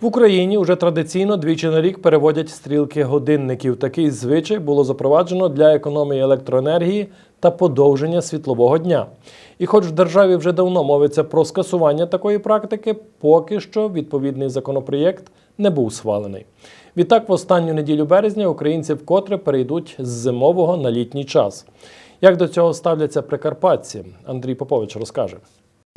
В Україні вже традиційно двічі на рік переводять стрілки годинників. Такий звичай було запроваджено для економії електроенергії та подовження світлового дня. І хоч в державі вже давно мовиться про скасування такої практики, поки що відповідний законопроєкт не був схвалений. Відтак, в останню неділю березня українці вкотре перейдуть з зимового на літній час. Як до цього ставляться прикарпатці? Андрій Попович розкаже.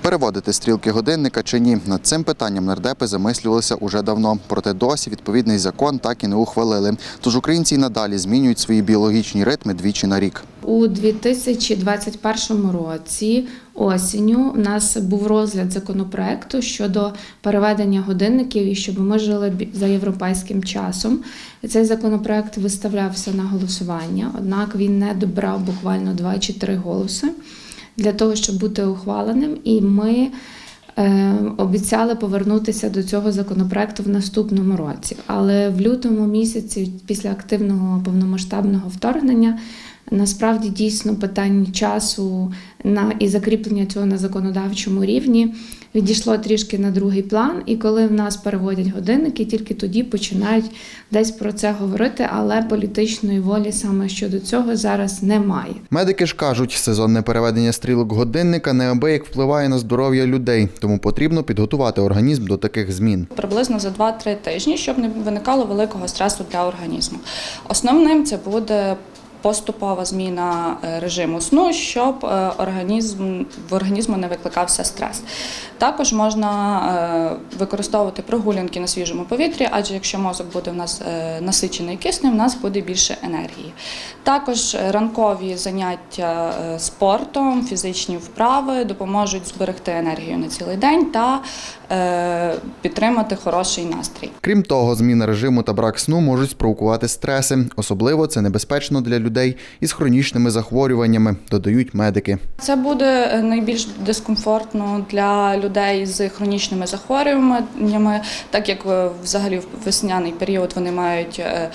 Переводити стрілки годинника чи ні над цим питанням нардепи замислювалися уже давно. Проте досі відповідний закон так і не ухвалили. Тож українці й надалі змінюють свої біологічні ритми двічі на рік. У 2021 році осінню у нас був розгляд законопроекту щодо переведення годинників і щоб ми жили за європейським часом. Цей законопроект виставлявся на голосування, однак він не добрав буквально 2 чи 3 голоси для того, щоб бути ухваленим. І ми е, обіцяли повернутися до цього законопроекту в наступному році. Але в лютому місяці, після активного повномасштабного вторгнення, насправді дійсно питання часу на і закріплення цього на законодавчому рівні відійшло трішки на другий план. І коли в нас переводять годинники, тільки тоді починають десь про це говорити, але політичної волі саме щодо цього зараз немає. Медики ж кажуть, сезонне переведення стрілок годинника неабияк впливає на здоров'я людей, тому потрібно підготувати організм до таких змін. приблизно за 2-3 тижні, щоб не виникало великого стресу для організму. Основним це буде поступова зміна е, режиму сну, щоб е, організм в організму не викликався стрес. Також можна е, використовувати прогулянки на свіжому повітрі, адже якщо мозок буде в нас насичений киснем, в нас буде більше енергії. Також ранкові заняття спортом, фізичні вправи допоможуть зберегти енергію на цілий день та підтримати хороший настрій. Крім того, зміна режиму та брак сну можуть спровокувати стреси. Особливо це небезпечно для людей із хронічними захворюваннями, додають медики. Це буде е, найбільш дискомфортно для людей з хронічними захворюваннями, так як е, взагалі в весняний період вони мають е,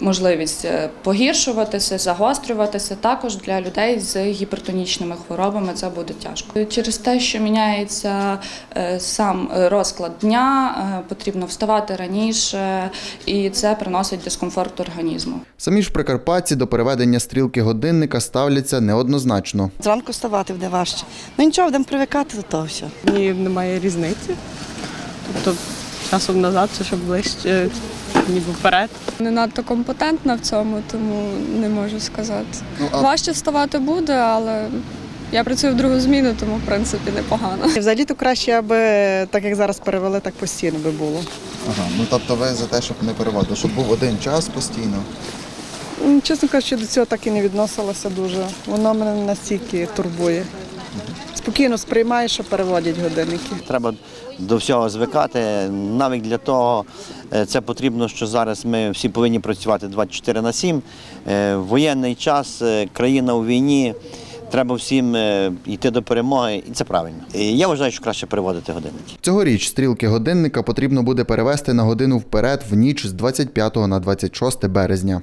можливість е, погіршуватися, загострюватися. Також для людей з гіпертонічними хворобами це буде тяжко. Через те, що міняється е, сам розклад дня, е, потрібно вставати раніше, і це приносить дискомфорт організму. Самі ж прикарпатці до переведення стрілки годинника ставляться неоднозначно. Зранку вставати буде важче. Ну нічого, будемо привикати до того всього. Ні, немає різниці. Тобто часом назад, це щоб ближче, ніби вперед. Не надто компетентна в цьому, тому не можу сказати. Ну, а- Важче вставати буде, але я працюю в другу зміну, тому в принципі непогано. Взагалі то краще, аби так як зараз перевели, так постійно би було. Ага, ну тобто ви за те, щоб не переводити, щоб був один час постійно. Чесно кажучи, до цього так і не відносилася дуже. Воно мене настільки турбує. Спокійно сприймаю, що переводять годинники. Треба до всього звикати. Навіть для того е, це потрібно, що зараз ми всі повинні працювати 24 на 7. Е, Воєнний час, е, країна у війні. Треба всім йти до перемоги, і це правильно. Я вважаю, що краще переводити годинники. Цьогоріч стрілки годинника потрібно буде перевести на годину вперед в ніч з 25 на 26 березня.